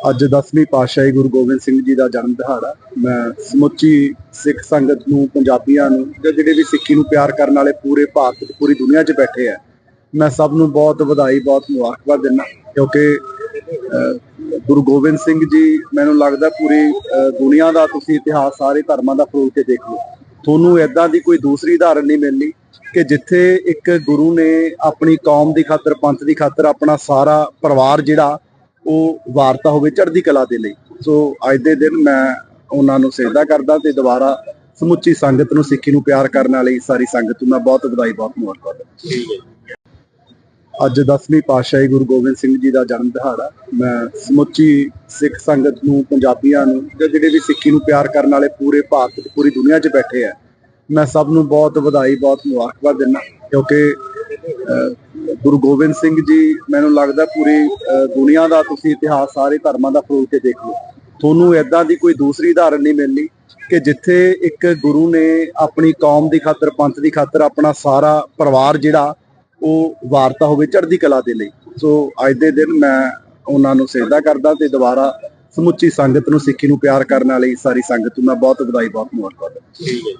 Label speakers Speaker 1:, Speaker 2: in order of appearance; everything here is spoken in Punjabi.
Speaker 1: ਅੱਜ 10ਵੀਂ ਪਾਤਸ਼ਾਹੀ ਗੁਰੂ ਗੋਬਿੰਦ ਸਿੰਘ ਜੀ ਦਾ ਜਨਮ ਦਿਹਾੜਾ। ਮੈਂ ਸਮੁੱਚੀ ਸਿੱਖ ਸੰਗਤ ਨੂੰ ਪੰਜਾਬੀਆਂ ਨੂੰ ਜਾਂ ਜਿਹੜੇ ਵੀ ਸਿੱਖੀ ਨੂੰ ਪਿਆਰ ਕਰਨ ਵਾਲੇ ਪੂਰੇ ਭਾਰਤ ਤੇ ਪੂਰੀ ਦੁਨੀਆ 'ਚ ਬੈਠੇ ਆ ਮੈਂ ਸਭ ਨੂੰ ਬਹੁਤ ਵਧਾਈ ਬਹੁਤ ਮੁਬਾਰਕਬਾਦ ਦਿੰਦਾ ਕਿਉਂਕਿ ਗੁਰੂ ਗੋਬਿੰਦ ਸਿੰਘ ਜੀ ਮੈਨੂੰ ਲੱਗਦਾ ਪੂਰੀ ਅਹ, ਦੁਨੀਆ ਦਾ ਤੁਸੀਂ ਇਤਿਹਾਸ ਸਾਰੇ ਧਰਮਾਂ ਦਾ ਫਰੋਲ ਕੇ ਦੇਖ ਲਓ। ਤੁਹਾਨੂੰ ਇਦਾਂ ਦੀ ਕੋਈ ਦੂਸਰੀ ਉਦਾਹਰਣ ਨਹੀਂ ਮਿਲਣੀ ਕਿ ਜਿੱਥੇ ਇੱਕ ਗੁਰੂ ਨੇ ਆਪਣੀ ਕੌਮ ਦੀ ਖਾਤਰ ਪੰਥ ਦੀ ਖਾਤਰ ਆਪਣਾ ਸਾਰਾ ਪਰਿਵਾਰ ਜਿਹੜਾ ਉਹ ਵਾਰਤਾ ਹੋਵੇ ਚੜ੍ਹਦੀ ਕਲਾ ਦੇ ਲਈ। ਸੋ ਅੱਜ ਦੇ ਦਿਨ ਮੈਂ ਉਹਨਾਂ ਨੂੰ ਸਜਦਾ ਕਰਦਾ ਤੇ ਦੁਬਾਰਾ ਸਮੁੱਚੀ ਸੰਗਤ ਨੂੰ ਸਿੱਖੀ ਨੂੰ ਪਿਆਰ ਕਰਨ ਵਾਲੀ ਸਾਰੀ ਸੰਗਤ ਨੂੰ ਮੈਂ ਬਹੁਤ ਵਧਾਈ ਬਹੁਤ ਮੁਬਾਰਕਬਾਦ ਅੱਜ 10ਵੀਂ ਪਾਤਸ਼ਾਹੀ ਗੁਰੂ ਗੋਬਿੰਦ ਸਿੰਘ ਜੀ ਦਾ ਜਨਮ ਦਿਹਾੜਾ। ਮੈਂ ਸਮੁੱਚੀ ਸਿੱਖ ਸੰਗਤ ਨੂੰ ਪੰਜਾਬੀਆਂ ਨੂੰ ਜਾਂ ਜਿਹੜੇ ਵੀ ਸਿੱਖੀ ਨੂੰ ਪਿਆਰ ਕਰਨ ਵਾਲੇ ਪੂਰੇ ਭਾਰਤ ਤੇ ਪੂਰੀ ਦੁਨੀਆ 'ਚ ਬੈਠੇ ਆ ਮੈਂ ਸਭ ਨੂੰ ਬਹੁਤ ਵਧਾਈ ਬਹੁਤ ਮੁਬਾਰਕਬਾਦ ਦਿੰਦਾ। ਕਿਉਂਕਿ ਅਹ, ਗੁਰੂ ਗੋਬਿੰਦ ਸਿੰਘ ਜੀ, ਮੈਨੂੰ ਲੱਗਦਾ ਪੂਰੀ ਦੁਨੀਆ ਦਾ ਤੁਸੀਂ ਇਤਿਹਾਸ, ਸਾਰੇ ਧਰਮਾਂ ਦਾ ਫਰੋਲ ਕੇ ਦੇਖ ਲਓ। ਤੁਹਾਨੂੰ ਇਦਾਂ ਦੀ ਕੋਈ ਦੂਸਰੀ ਉਦਾਹਰਣ ਨਹੀਂ ਮਿਲਣੀ ਕਿ ਜਿੱਥੇ ਇੱਕ ਗੁਰੂ ਨੇ ਆਪਣੀ ਕੌਮ ਦੀ ਖਾਤਰ, ਪੰਥ ਦੀ ਖਾਤਰ ਆਪਣਾ ਸਾਰਾ ਪਰਿਵਾਰ ਜਿਹੜਾ, ਉਹ ਵਾਰਤਾ ਹੋਵੇ ਚੜ੍ਹਦੀ ਕਲਾ ਦੇ ਲਈ। ਸੋ ਅੱਜ ਦੇ ਦਿਨ ਮੈਂ ਉਹਨਾਂ ਨੂੰ ਸਜਦਾ ਕਰਦਾ ਤੇ ਦੁਬਾਰਾ ਸਮੁੱਚੀ ਸੰਗਤ ਨੂੰ ਸਿੱਖੀ ਨੂੰ ਪਿਆਰ ਕਰਨ ਵਾਲੀ ਸਾਰੀ ਸੰਗਤ ਨੂੰ ਮੈਂ ਬਹੁਤ ਵਧਾਈ, ਬਹੁਤ ਮੁਬਾਰਕਬਾਦ
Speaker 2: ਠੀਕ ਹੈ